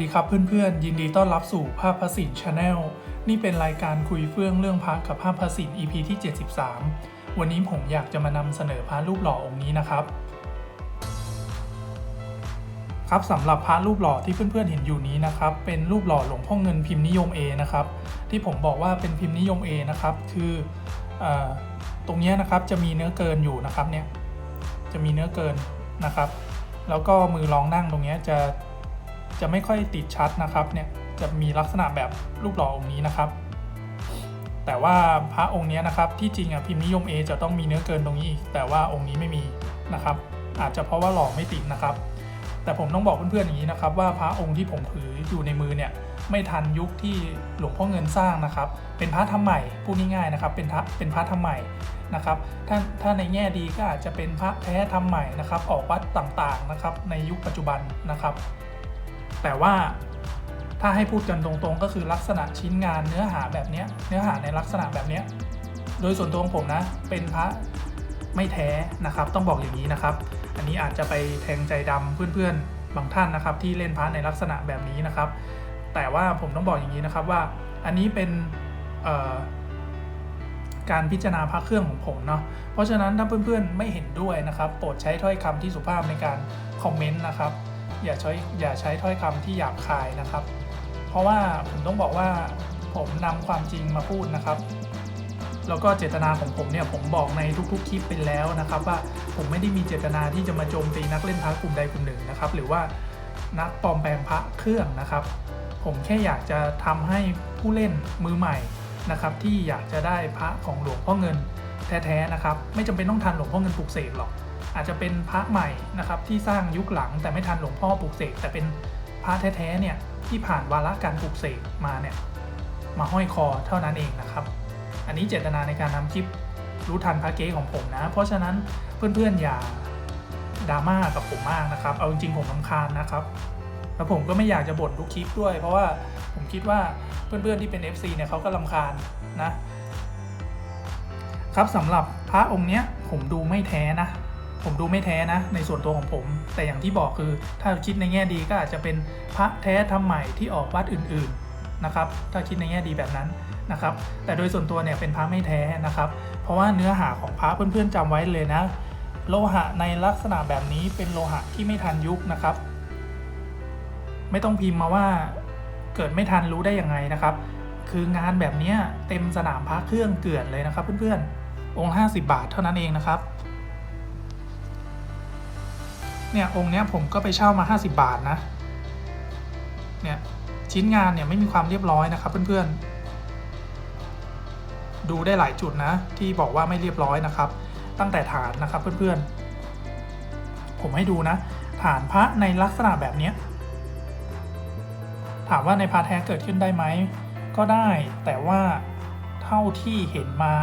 วัสดีครับเพื่อนๆ ยินดีต้อนรับสู่ภาพพสินชาแนลนี่เป็นรายการคุยเฟื่องเรื่องพระกับภาพพสิน EP ที่ 73 วันนี้ผมอยากจะมานำเสนอพระรูปหล่อองค์นี้นะครับ ครับสำหรับพระรูปหล่อที่เพื่อนๆเห็นอยู่นี้นะครับ เป็นรูปหล่อหลวงพ่อเงินพิมพ์นิยม A นะครับ ที่ผมบอกว่าเป็นพิมพ์นิยม A นะครับ คือเออตรงนี้นะครับจะมีเนื้อเกินอยู่นะครับเนี่ยจะมีเนื้อเกินนะครับ แล้วก็มือรองนั่งตรงนี้จะ จะไม่ค่อยติดชัดนะครับเนี่ยจะมีลักษณะแบบรูปหล่อองค์นี้นะครับ แต่ว่าพระองค์นี้นะครับที่จริงอะพิมพ์นิยม A จะต้องมีเนื้อเกินตรงนี้อีก แต่ว่าองค์นี้ไม่มีนะครับ อาจจะเพราะว่าหล่อไม่ติดนะครับ แต่ผมต้องบอกเพื่อนๆอย่างนี้นะครับ ว่าพระองค์ที่ผมถืออยู่ในมือเนี่ยไม่ทันยุคที่หลวงพ่อเงินสร้างนะครับ เป็นพระทำใหม่พูดง่ายๆนะครับเป็นพระเป็นพระทำใหม่นะครับถ้าถ้าในแง่ดีก็อาจจะเป็นพระแท้ทำใหม่นะครับ ออกวัดต่างๆนะครับ ในยุคปัจจุบันนะครับ แต่ว่าถ้าให้พูดกันตรงๆ ก็คือลักษณะชิ้นงานเนื้อหาแบบนี้เนื้อหาในลักษณะแบบนี้โดยส่วนตัวของผมนะ เป็นพระไม่แท้นะครับ ต้องบอกอย่างนี้นะครับ อันนี้อาจจะไปแทงใจดำเพื่อนๆบางท่านนะครับ ที่เล่นพระในลักษณะแบบนี้นะครับ แต่ว่าผมต้องบอกอย่างนี้นะครับว่าอันนี้เป็นการพิจารณาพระเครื่องของผมเนาะเพราะฉะนั้นถ้าเพื่อนๆไม่เห็นด้วยนะครับ โปรดใช้ถ้อยคำที่สุภาพในการคอมเมนต์นะครับ อย่าใช้อย่าใช้ถ้อยคำที่หยาบคายนะครับ เพราะว่าผมต้องบอกว่าผมนำความจริงมาพูดนะครับ แล้วก็เจตนาของผมเนี่ยผมบอกในทุกๆคลิปไปแล้วนะครับ ว่าผมไม่ได้มีเจตนาที่จะมาโจมตีนักเล่นพระกลุ่มใดกลุ่มหนึ่งนะครับ หรือว่านักปลอมแปลงพระเครื่องนะครับ ผมแค่อยากจะทำให้ผู้เล่นมือใหม่นะครับ ที่อยากจะได้พระของหลวงพ่อเงินแท้ๆนะครับ ไม่จำเป็นต้องทันหลวงพ่อเงินปลุกเสกหรอก อาจจะเป็นพระใหม่นะครับที่สร้างยุคหลังแต่ไม่ทันหลวงพ่อปลุกเสกแต่เป็นพระแท้ๆเนี่ยที่ผ่านวาระการปลุกเสกมาเนี่ยมาห้อยคอเท่านั้นเองนะครับ อันนี้เจตนาในการทำคลิปรู้ทันพระเก๊ของผมนะ เพราะฉะนั้นเพื่อนๆอย่าดราม่ากับผมมากนะครับ เอาจริงๆผมรำคาญนะครับ แล้วผมก็ไม่อยากจะบ่นทุกคลิปด้วย เพราะว่าผมคิดว่าเพื่อนๆที่เป็น FC เนี่ยเขาก็รำคาญนะครับสำหรับพระองค์เนี้ยผมดูไม่แท้นะ ผมดูไม่แท้นะ ในส่วนตัวของผม แต่อย่างที่บอกคือถ้าคิดในแง่ดีก็อาจจะเป็นพระแท้ทำใหม่ที่ออกวัดอื่นๆนะครับ ถ้าคิดในแง่ดีแบบนั้นนะครับ แต่โดยส่วนตัวเนี่ยเป็นพระไม่แท้นะครับ เพราะว่าเนื้อหาของพระเพื่อนๆจำไว้เลยนะ โลหะในลักษณะแบบนี้เป็นโลหะที่ไม่ทันยุคนะครับ ไม่ต้องพิมพ์มาว่าเกิดไม่ทันรู้ได้ยังไงนะครับ คืองานแบบเนี้ยเต็มสนามพระเครื่องเกลื่อนเลยนะครับ เพื่อนๆองค์50 บาทเท่านั้นเองนะครับ เนี่ยองค์เนี้ยผมก็ไปเช่ามา 50 บาทนะ เนี่ยชิ้นงานเนี่ยไม่มีความเรียบร้อยนะครับเพื่อนๆ ดูได้หลายจุดนะ ที่บอกว่าไม่เรียบร้อยนะครับ ตั้งแต่ฐานนะครับเพื่อนๆ ผมให้ดูนะ ฐานพระในลักษณะแบบนี้ถามว่าในพาแท้เกิดขึ้นได้ไหม ก็ได้แต่ว่าเท่าที่เห็นมา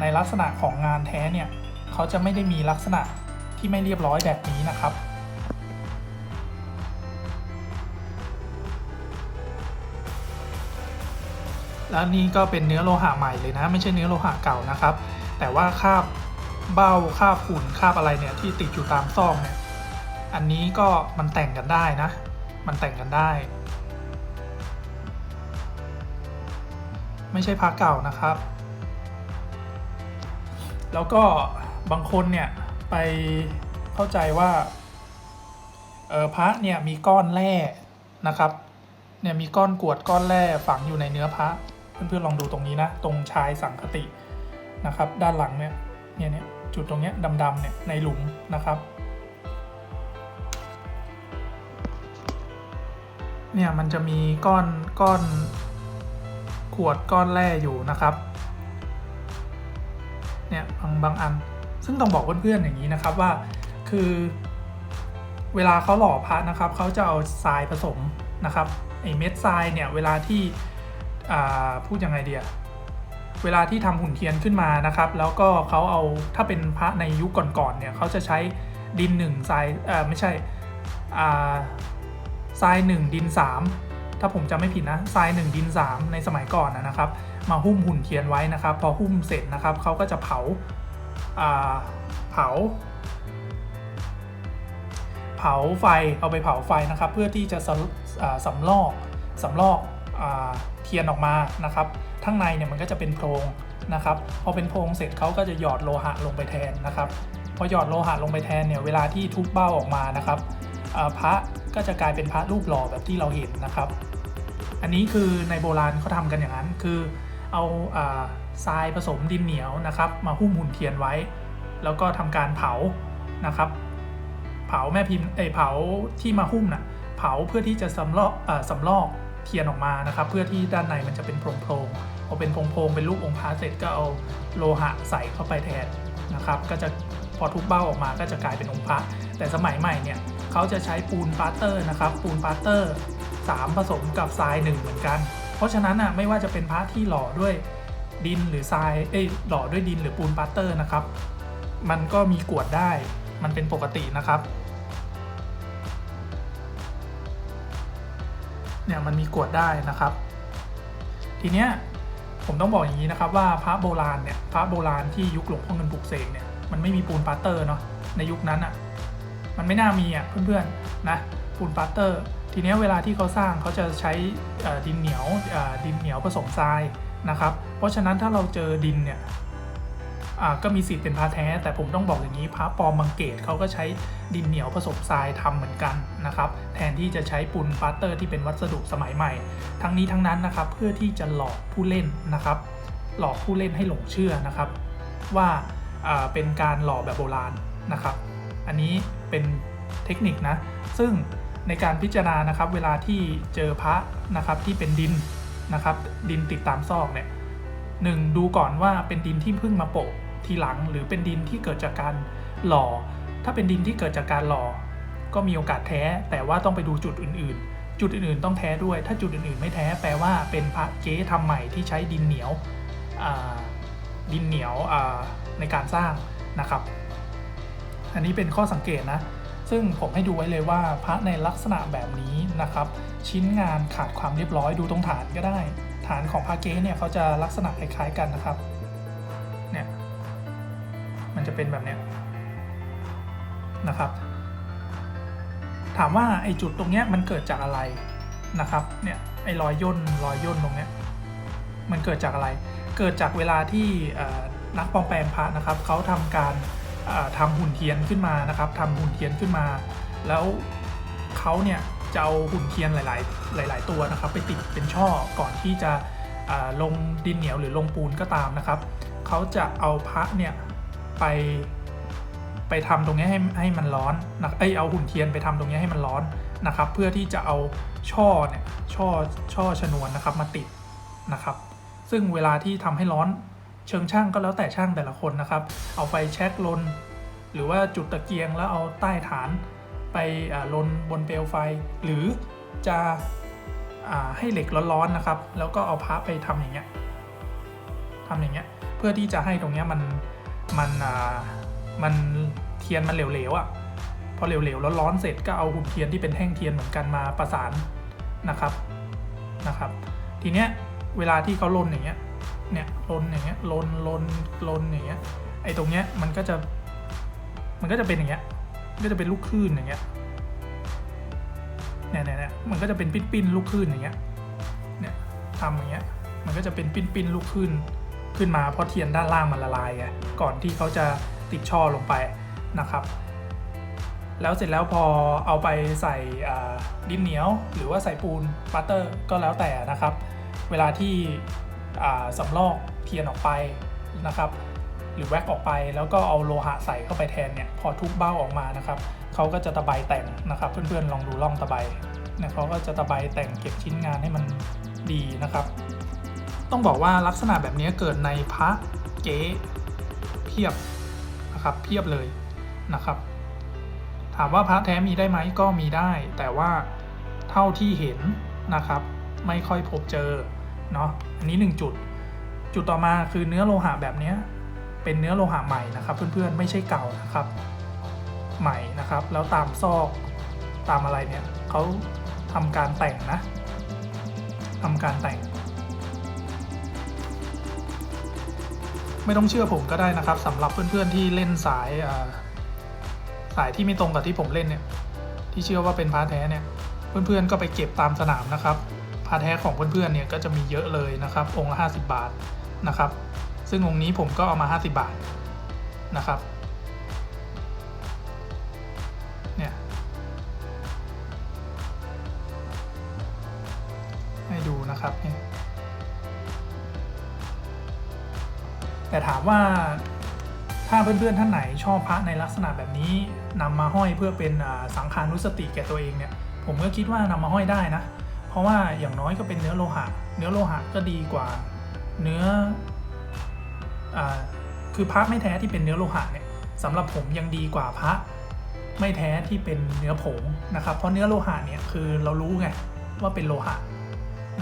ในลักษณะของงานแท้เนี่ย เขาจะไม่ได้มีลักษณะ ที่ไม่เรียบร้อยแบบนี้นะครับ แล้วนี่ก็เป็นเนื้อโลหะใหม่เลยนะ ไม่ใช่เนื้อโลหะเก่านะครับ แต่ว่าคาบเบ้าคาบฝุ่นคาบอะไรเนี่ยที่ติดอยู่ตามซองเนี่ย อันนี้ก็มันแต่งกันได้นะ มันแต่งกันได้ ไม่ใช่พระเก่านะครับแล้วก็บางคนเนี่ย ไปเข้าใจว่าเออพระเนี่ยมีก้อนแร่นะครับเนี่ยมีก้อนกวดก้อนแร่ฝังอยู่ในเนื้อพระเพื่อนๆลองดูตรงนี้นะ ตรงชายสังคตินะครับ ด้านหลังเนี่ยเนี่ยเนี่ยจุดตรงเนี้ยดำๆเนี่ยในหลุมนะครับเนี่ยมันจะมีก้อนก้อนขวดก้อนแร่อยู่นะครับ เนี่ยบางบางอัน ซึ่งต้องบอกเพื่อนๆอย่างนี้นะครับว่า คือเวลาเขาหล่อพระนะครับเขาจะเอาทรายผสมนะครับไอเม็ดทรายเนี่ยเวลาที่พูดยังไงเดียเวลาที่ทำหุ่นเทียนขึ้นมานะครับ แล้วก็เขาเอาถ้าเป็นพระในยุคก่อนๆเนี่ยเขาจะใช้ดินหนึ่งทรายเออไม่ใช่ทรายหนึ่งดินสามถ้าผมจำไม่ผิดนะทรายหนึ่งดินสามในสมัยก่อนนะครับ มาหุ้มหุ่นเทียนไว้นะครับ พอหุ้มเสร็จนะครับเขาก็จะเผา เผา เผาไฟเอาไปเผาไฟนะครับ เพื่อที่จะสำอ่าสำลอกสำลอกอเทียนออกมานะครับข้างในเนี่ยมันก็จะเป็นโพรงนะครับพอเป็นโพรงเสร็จเขาก็จะหยอดโลหะลงไปแทนนะครับพอหยอดโลหะลงไปแทนเนี่ยเวลาที่ทุบเบ้าออกมานะครับพระก็จะกลายเป็นพระรูปหล่อแบบที่เราเห็นนะครับ อันนี้คือในโบราณเขาทำกันอย่างนั้นคือเอาอา ทรายผสมดินเหนียวนะครับ มาหุ้มหุ่นเทียนไว้ แล้วก็ทำการเผานะครับ เผาแม่พิมพ์เอเผาที่มาหุ้มน่ะเผาเพื่อที่จะสำลอกเอ่อสำลอกเทียนออกมานะครับ เพื่อที่ด้านในมันจะเป็นโพรงๆพรงพอเป็นโพรงๆเป็นรูปองค์พระเสร็จก็เอาโลหะใส่เข้าไปแทนนะครับ ก็จะพอทุบเบ้าออกมาก็จะกลายเป็นองค์พระแต่สมัยใหม่เนี่ยเขาจะใช้ปูนปาสเตอร์นะครับ ปูนปาสเตอร์ 3 ผสมกับทรายหนึ่งเหมือนกัน เพราะฉะนั้นอะไม่ว่าจะเป็นพระที่หล่อด้วย ดินหรือทราย เอ้ยหล่อด้วยดินหรือปูนปาสเตอร์นะครับ มันก็มีกวดได้ มันเป็นปกตินะครับ เนี่ยมันมีกวดได้นะครับ ทีเนี้ยผมต้องบอกอย่างนี้นะครับว่าพระโบราณเนี่ยพระโบราณที่ยุคหลวงพ่อเงินปลุกเสกเนี่ยมันไม่มีปูนปาสเตอร์เนาะในยุคนั้นอะมันไม่น่ามีอะเพื่อนๆนะปูนปาสเตอร์ ทีเนี้ยเวลาที่เขาสร้างเขาจะใช้ดินเหนียวดินเหนียวผสมทราย นะครับ เพราะฉะนั้นถ้าเราเจอดินเนี่ยก็มีสิทธิ์เป็นพระแท้ แต่ผมต้องบอกอย่างนี้พระปอมบางเกตเขาก็ใช้ดินเหนียวผสมทรายทำเหมือนกันนะครับ แทนที่จะใช้ปูนปาสเตอร์ที่เป็นวัสดุสมัยใหม่ ทั้งนี้ทั้งนั้นนะครับเพื่อที่จะหลอกผู้เล่นนะครับ หลอกผู้เล่นให้หลงเชื่อนะครับ ว่าอ่าเป็นการหล่อแบบโบราณนะครับ อันนี้เป็นเทคนิคนะ ซึ่งในการพิจารณานะครับเวลาที่เจอพระนะครับที่เป็นดิน นะครับ ดินติดตามซอกเนี่ยหนึ่งดูก่อนว่าเป็นดินที่เพิ่งมาโปะทีหลัง หรือเป็นดินที่เกิดจากการหล่อ ถ้าเป็นดินที่เกิดจากการหล่อ ก็มีโอกาสแท้ แต่ว่าต้องไปดูจุดอื่นๆ จุดอื่นๆต้องแท้ด้วย ถ้าจุดอื่นๆไม่แท้แปลว่าเป็นพระเก๊ทำใหม่ที่ใช้ดินเหนียวดินเหนียวในการสร้างนะครับ อันนี้เป็นข้อสังเกตนะ ซึ่งผมให้ดูไว้เลยว่าพระในลักษณะแบบนี้นะครับ ชิ้นงานขาดความเรียบร้อยดูตรงฐานก็ได้ ฐานของพระเก๊เนี่ยเขาจะลักษณะคล้ายๆกันนะครับเนี่ยมันจะเป็นแบบเนี้ยนะครับ ถามว่าไอ้จุดตรงเนี้ยมันเกิดจากอะไรนะครับเนี่ยไอ้รอยย่นรอยย่นตรงเนี้ยมันเกิดจากอะไร เกิดจากเวลาที่นักปลอมแปลงพระนะครับเขาทำการ ทำหุ่นเทียนขึ้นมานะครับทำหุ่นเทียนขึ้นมา แล้วเขาเนี่ยจะเอาหุ่นเทียนหลาย ๆ หลาย ๆ ตัวนะครับ ไปติดเป็นช่อก่อนที่จะลงดินเหนียวหรือลงปูนก็ตามนะครับเขาจะเอาพระเนี่ยไปไปทำตรงนี้ให้ให้มันร้อนนะเอ้ยเอาหุ่นเทียนไปทำตรงนี้ให้มันร้อนนะครับ เพื่อที่จะเอาช่อเนี่ยช่อช่อชนวนนะครับมาติดนะครับ ซึ่งเวลาที่ทำให้ร้อน เชิงช่างก็แล้วแต่ช่างแต่ละคนนะครับ เอาไฟแช็กลน หรือว่าจุดตะเกียงแล้วเอาใต้ฐาน ไปลนบนเปลวไฟ หรือจะอให้เหล็กร้อนๆนะครับ แล้วก็เอาพระไปทำอย่างเงี้ยทำอย่างเงี้ยเพื่อที่จะให้ตรงเนี้ยมันมันมันเทียนมันเหลวๆอะ่ะพอเหลวๆร้อนๆเสร็จก็เอาหุ่นเทียนที่เป็นแท่งเทียนเหมือนกันมาประสานนะครับนะครับ ทีเนี้ยเวลาที่เขาลนอย่างเงี้ย เนี่ยลนอย่างเงี้ยลนลนลนอย่างเงี้ยไอ้ตรงเนี้ยมันก็จะมันก็จะเป็นอย่างเงี้ยก็จะเป็นลูกคลื่นอย่างเงี้ยเนี่ยเนี่ยเนี่ยมันก็จะเป็นปิ้นปิ้นลูกคลื่นอย่างเงี้ยเนี่ยทำอย่างเงี้ยมันก็จะเป็นปิ้นปิ้นลูกคลื่นขึ้นมาเพราะเทียนด้านล่างมันละลายไงก่อนที่เขาจะติดช่อลงไปนะครับ แล้วเสร็จแล้วพอเอาไปใส่ดินเหนียว หรือว่าใส่ปูนปัตเตอร์ก็แล้วแต่นะครับ เวลาที่ สำลอกเทียนออกไปนะครับ หรือแว็กออกไป แล้วก็เอาโลหะใส่เข้าไปแทนเนี่ยพอทุบเบ้าออกมานะครับเขาก็จะตะไบแต่งนะครับ เพื่อนๆลองดูร่องตะไบเนี่ยเขาก็จะตะไบแต่งเก็บชิ้นงานให้มันดีนะครับ ต้องบอกว่าลักษณะแบบนี้เกิดในพระเก๊เพียบนะครับเพียบเลยนะครับ ถามว่าพระแท้มีได้ไหมก็มีได้ แต่ว่าเท่าที่เห็นนะครับ ไม่ค่อยพบเจอ เนาะอันนี้หนึ่งจุด จุดต่อมาคือเนื้อโลหะแบบนี้เป็นเนื้อโลหะใหม่นะครับ เพื่อนๆไม่ใช่เก่านะครับ ใหม่นะครับ แล้วตามซอกตามอะไรเนี่ยเขาทำการแต่งนะทำการแต่ง ไม่ต้องเชื่อผมก็ได้นะครับสำหรับเพื่อนๆที่เล่นสายสายที่ไม่ตรงกับที่ผมเล่นเนี่ยที่เชื่อว่าเป็นพระแท้เนี่ย เพื่อนๆก็ไปเก็บตามสนามนะครับ พระแท้ของเพื่อนๆเนี่ยก็จะมีเยอะเลยนะครับองค์ละ 50 บาทนะครับ ซึ่งองค์นี้ผมก็เอามา 50 บาทนะครับเนี่ยให้ดูนะครับเนี่ยแต่ถามว่าถ้าเพื่อนๆท่านไหนชอบพระในลักษณะแบบนี้นำมาห้อยเพื่อเป็นสังขานุสติแก่ตัวเองเนี่ยผมก็คิดว่านำมาห้อยได้นะ เพราะว่าอย่างน้อยก็เป็นเนื้อโลหะ เนื้อโลหะก็ดีกว่าเนื้ออคือพระไม่แท้ที่เป็นเนื้อโลหะเนี่ยสำหรับผมยังดีกว่าพระไม่แท้ที่เป็นเนื้อผงนะครับ เพราะเนื้อโลหะเนี่ยคือเรารู้ไงว่าเป็นโลหะ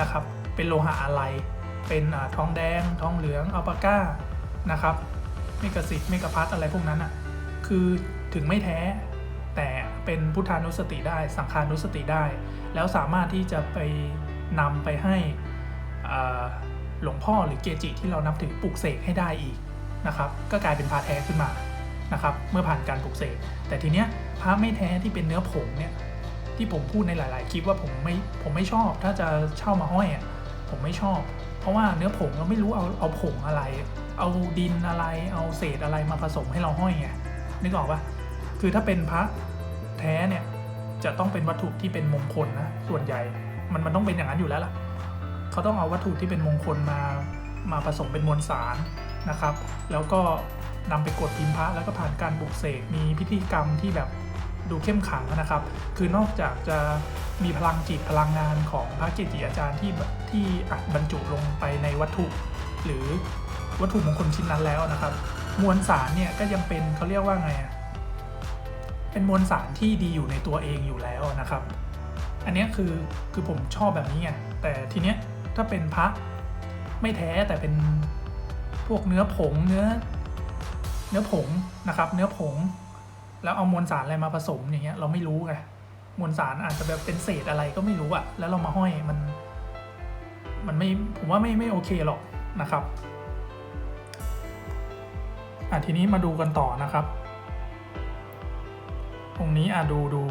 นะครับ เป็นโลหะอะไร เป็นอทองแดง ทองเหลืองอัลปาก้านะครับ เมกะสิทธิ์เมกะพัทอะไรพวกนั้นอะ คือถึงไม่แท้ แต่เป็นพุทธานุสติได้ สังขานุสติได้ แล้วสามารถที่จะไปนำไปให้หลวงพ่อหรือเกจิที่เรานับถือปลุกเสกให้ได้อีกนะครับ ก็กลายเป็นพระแท้ขึ้นมานะครับ เมื่อผ่านการปลุกเสก แต่ทีเนี้ยพระไม่แท้ที่เป็นเนื้อผงเนี่ยที่ผมพูดในหลาย ๆ คลิปว่าผมไม่ผมไม่ชอบ ถ้าจะเช่ามาห้อยอะผมไม่ชอบ เพราะว่าเนื้อผงเราไม่รู้เอาเอาผงอะไร เอาดินอะไร เอาเศษอะไรมาผสมให้เราห้อยไงนึกออกปะ คือถ้าเป็นพระแท้เนี่ยจะต้องเป็นวัตถุที่เป็นมงคลนะส่วนใหญ่มันมันต้องเป็นอย่างนั้นอยู่แล้วล่ะเขาต้องเอาวัตถุที่เป็นมงคลมามาผสมเป็นมวลสารนะครับ แล้วก็นำไปกดพิมพ์พระแล้วก็ผ่านการบุกเสกมีพิธีกรรมที่แบบดูเข้มขังนะครับ คือนอกจากจะมีพลังจิตพลังงานของพระเกจิอาจารย์ที่ที่อัดบรรจุลงไปในวัตถุ หรือวัตถุมงคลชิ้นนั้นแล้วนะครับ มวลสารเนี่ยก็ยังเป็นเขาเรียกว่าไงอะ เป็นมวลสารที่ดีอยู่ในตัวเองอยู่แล้วนะครับ อันนี้คือคือผมชอบแบบนี้ไงแต่ทีเนี้ยถ้าเป็นพระไม่แท้แต่เป็นพวกเนื้อผงเนื้อ เนื้อผงนะครับ เนื้อผง แล้วเอามวลสารอะไรมาผสมอย่างเงี้ยเราไม่รู้ไงมวลสารอาจจะแบบเป็นเศษอะไรก็ไม่รู้อะแล้วเรามาห้อยมัน มันไม่ผมว่าไม่ไม่โอเคหรอกนะครับอะทีนี้มาดูกันต่อนะครับ รงนี้อะดูดู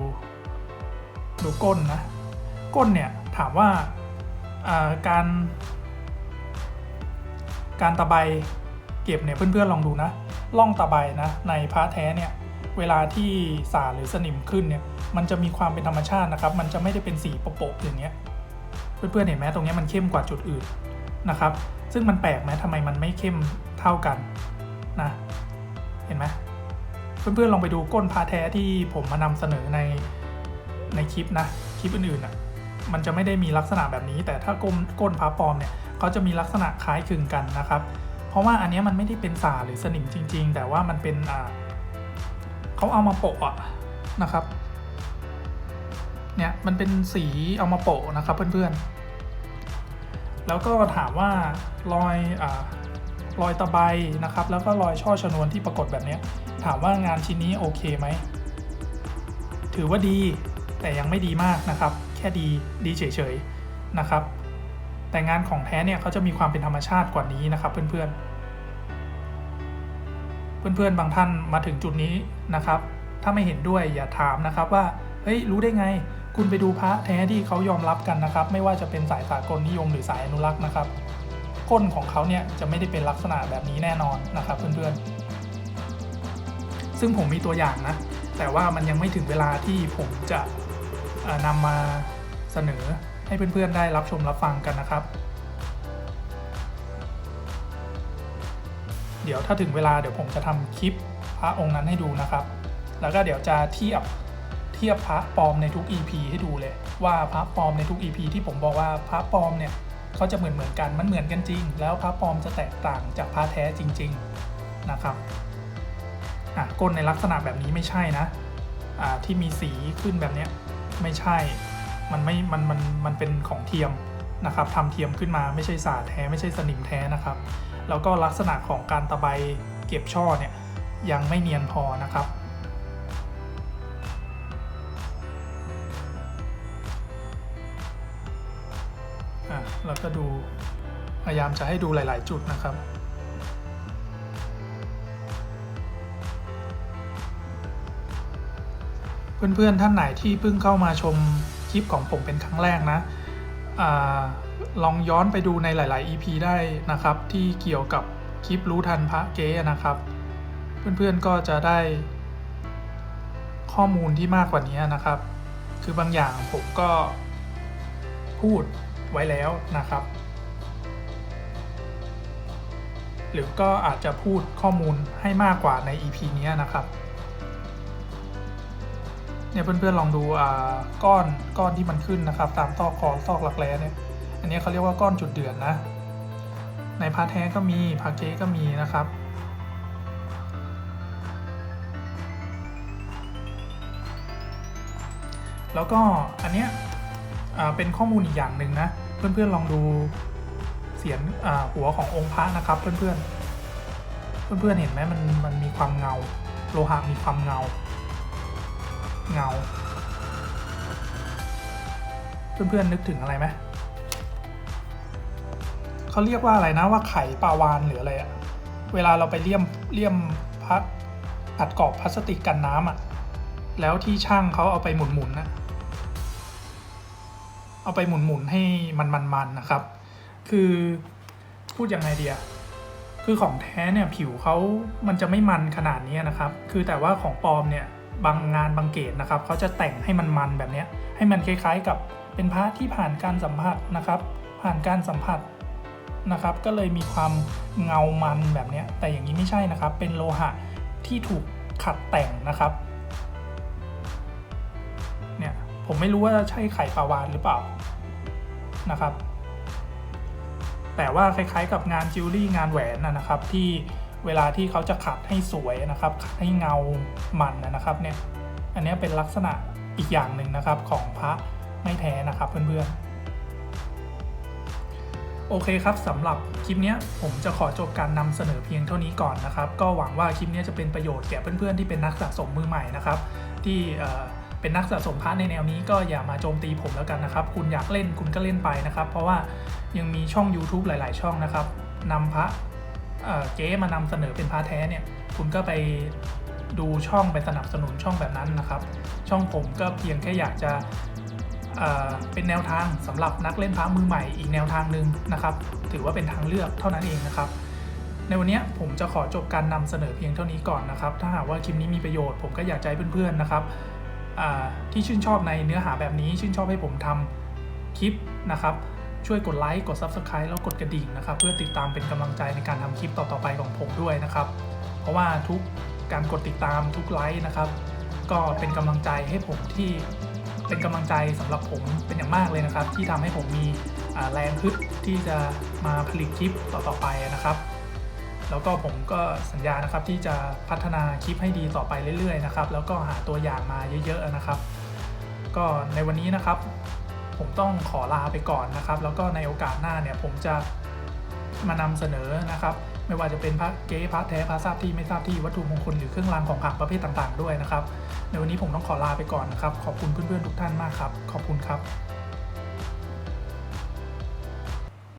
ดูก้นนะ ก้นเนี่ยถามว่าการ การตะไบเก็บเนี่ยเพื่อนๆลองดูนะล่องตะไบนะในพระแท้เนี่ยเวลาที่สาหรือสนิมขึ้นเนี่ยมันจะมีความเป็นธรรมชาตินะครับ มันจะไม่ได้เป็นสีโปะๆอย่างเงี้ยเพื่อนๆเห็นไหมตรงเนี้ยมันเข้มกว่าจุดอื่นนะครับ ซึ่งมันแปลกไหมทำไมมันไม่เข้มเท่ากันนะเห็นไหม เพื่อนๆลองไปดูก้นพาแท้ที่ผมมานำเสนอในในคลิปนะคลิปอื่นๆอะมันจะไม่ได้มีลักษณะแบบนี้ แต่ถ้าก้นก้นพาปลอมเนี่ยเขาจะมีลักษณะคล้ายคลึงกันนะครับ เพราะว่าอันนี้มันไม่ได้เป็นสาหรือสนิมจริง ๆ แต่ว่ามันเป็นอ่าเขาเอามาโปะนะครับเนี่ยมันเป็นสีเอามาโปะนะครับเพื่อนๆ แล้วก็ถามว่ารอยอ่ารอยตะไบนะครับ แล้วก็รอยช่อชนวนที่ปรากฏแบบนี้ ถามว่างานชิ้นนี้โอเคไหม ถือว่าดีแต่ยังไม่ดีมากนะครับ แค่ดีดีเฉยๆนะครับ แต่งานของแท้เนี่ยเขาจะมีความเป็นธรรมชาติกว่านี้นะครับเพื่อนๆ เพื่อนๆบางท่านมาถึงจุดนี้นะครับ ถ้าไม่เห็นด้วยอย่าถามนะครับว่าเฮ้ยรู้ได้ไง คุณไปดูพระแท้ที่เขายอมรับกันนะครับ ไม่ว่าจะเป็นสายสากลนิยมหรือสายอนุรักษ์นะครับก้นของเขาเนี่ยจะไม่ได้เป็นลักษณะแบบนี้แน่นอนนะครับเพื่อนๆ ซึ่งผมมีตัวอย่างนะ แต่ว่ามันยังไม่ถึงเวลาที่ผมจะนำมาเสนอให้เพื่อนๆได้รับชมรับฟังกันนะครับ เดี๋ยวถ้าถึงเวลาเดี๋ยวผมจะทำคลิปพระองค์นั้นให้ดูนะครับ แล้วก็เดี๋ยวจะเทียบเทียบพระปลอมในทุก EP ให้ดูเลย ว่าพระปลอมในทุก EP ที่ผมบอกว่าพระปลอมเนี่ยเขาจะเหมือนเหมือนกันมันเหมือนกันจริง แล้วพระปลอมจะแตกต่างจากพระแท้จริง ๆนะครับ อะก้นในลักษณะแบบนี้ไม่ใช่นะอ่าที่มีสีขึ้นแบบเนี้ยไม่ใช่ มันไม่ มัน มัน มันเป็นของเทียมนะครับทำเทียมขึ้นมาไม่ใช่สาแท้ไม่ใช่สนิมแท้นะครับ แล้วก็ลักษณะของการตะไบเก็บช่อเนี่ยยังไม่เนียนพอนะครับอะแล้วก็ดูพยายามจะให้ดูหลาย ๆ จุดนะครับ เพื่อนๆท่านไหนที่เพิ่งเข้ามาชมคลิปของผมเป็นครั้งแรกนะอลองย้อนไปดูในหลาย ๆ EP ได้นะครับ ที่เกี่ยวกับคลิปรู้ทันพระเก๊นะครับ เพื่อนๆก็จะได้ข้อมูลที่มากกว่านี้นะครับ คือบางอย่างผมก็พูดไว้แล้วนะครับ หรือก็อาจจะพูดข้อมูลให้มากกว่าใน EP นี้นะครับ เนี่ยเพื่อนๆลองดูอ่าก้อนก้อนที่มันขึ้นนะครับตามซอกคอซอกหลักแร้เนี่ยอันนี้เขาเรียกว่าก้อนจุดเดือดนะในพาแท้ก็มีพาเก๊ก็มีนะครับแล้วก็อันเนี้ยอ่าเป็นข้อมูลอีกอย่างหนึ่งนะ เพื่อนๆลองดูเสียนอ่าหัวขององค์พระนะครับ เพื่อนๆเพื่อนๆเห็นไหมมันมันมีความเงา โลหะมีความเงา เงา เพื่อนๆนึกถึงอะไรไหมเขาเรียกว่าอะไรนะว่าไข่ปลาวานหรืออะไรอะเวลาเราไปเลี่ยมเลี่ยมพลาอัดกรอบพลาสติกกันน้ำอะแล้วที่ช่างเขาเอาไปหมุนๆนะเอาไปหมุนๆให้มันๆๆนะครับ คือพูดยังไงเดียคือของแท้เนี่ยผิวเขามันจะไม่มันขนาดนี้นะครับ คือแต่ว่าของปลอมเนี่ย บางงานบางเกตนะครับเขาจะแต่งให้มันมันแบบนี้ให้มันคล้ายๆกับเป็นพระที่ผ่านการสัมผัสนะครับ ผ่านการสัมผัสนะครับ ก็เลยมีความเงามันแบบนี้แต่อย่างนี้ไม่ใช่นะครับ เป็นโลหะที่ถูกขัดแต่งนะครับเนี่ยผมไม่รู้ว่าใช่ไข่ปลาวานหรือเปล่านะครับ แต่ว่าคล้ายๆกับงานจิวเวลรี่งานแหวนนะครับที่ เวลาที่เขาจะขัดให้สวยนะครับขัดให้เงามันนะครับเนี่ยอันนี้เป็นลักษณะอีกอย่างหนึ่งนะครับของพระไม่แท้นะครับเพื่อนๆ โอเคครับสำหรับคลิปนี้ผมจะขอจบการนำเสนอเพียงเท่านี้ก่อนนะครับ ก็หวังว่าคลิปนี้จะเป็นประโยชน์แก่เพื่อนๆที่เป็นนักสะสมมือใหม่นะครับ ที่เป็นนักสะสมพระในแนวนี้ก็อย่ามาโจมตีผมแล้วกันนะครับ คุณอยากเล่นคุณก็เล่นไปนะครับ เพราะว่ายังมีช่อง YouTube หลาย ๆ ช่องนะครับนำพระ เอ่อเก๊มานำเสนอเป็นพระแท้เนี่ย คุณก็ไปดูช่องไปสนับสนุนช่องแบบนั้นนะครับ ช่องผมก็เพียงแค่อยากจะเเป็นแนวทางสำหรับนักเล่นพระมือใหม่อีกแนวทางหนึ่งนะครับ ถือว่าเป็นทางเลือกเท่านั้นเองนะครับ ในวันนี้ผมจะขอจบการนำเสนอเพียงเท่านี้ก่อนนะครับ ถ้าหากว่าคลิปนี้มีประโยชน์ผมก็อยากจะให้เพื่อนๆนะครับที่ชื่นชอบในเนื้อหาแบบนี้ชื่นชอบให้ผมทำคลิปนะครับ ช่วยกดไลค์กด Subscribe แล้วกดกระดิ่งนะครับ เพื่อติดตามเป็นกำลังใจในการทำคลิปต่อๆไปของผมด้วยนะครับ เพราะว่าทุกการกดติดตามทุกไลค์นะครับ ก็เป็นกำลังใจให้ผมที่เป็นกำลังใจสำหรับผมเป็นอย่างมากเลยนะครับ ที่ทำให้ผมมีแรงฮึดที่จะมาผลิตคลิปต่อๆไปนะครับ แล้วก็ผมก็สัญญานะครับที่จะพัฒนาคลิปให้ดีต่อไปเรื่อยๆนะครับ แล้วก็หาตัวอย่างมาเยอะ ๆนะครับ ก็ในวันนี้นะครับ ผมต้องขอลาไปก่อนนะครับ แล้วก็ในโอกาสหน้าเนี่ยผมจะมานำเสนอนะครับ ไม่ว่าจะเป็นพระเก๊พระแท้พระทราบที่ไม่ทราบที่วัตถุมงคลหรือเครื่องรางของขลังประเภทต่างๆ ด้วยนะครับ ในวันนี้ผมต้องขอลาไปก่อนนะครับ ขอบคุณเพื่อนๆทุกท่านมากครับ ขอบคุณครับ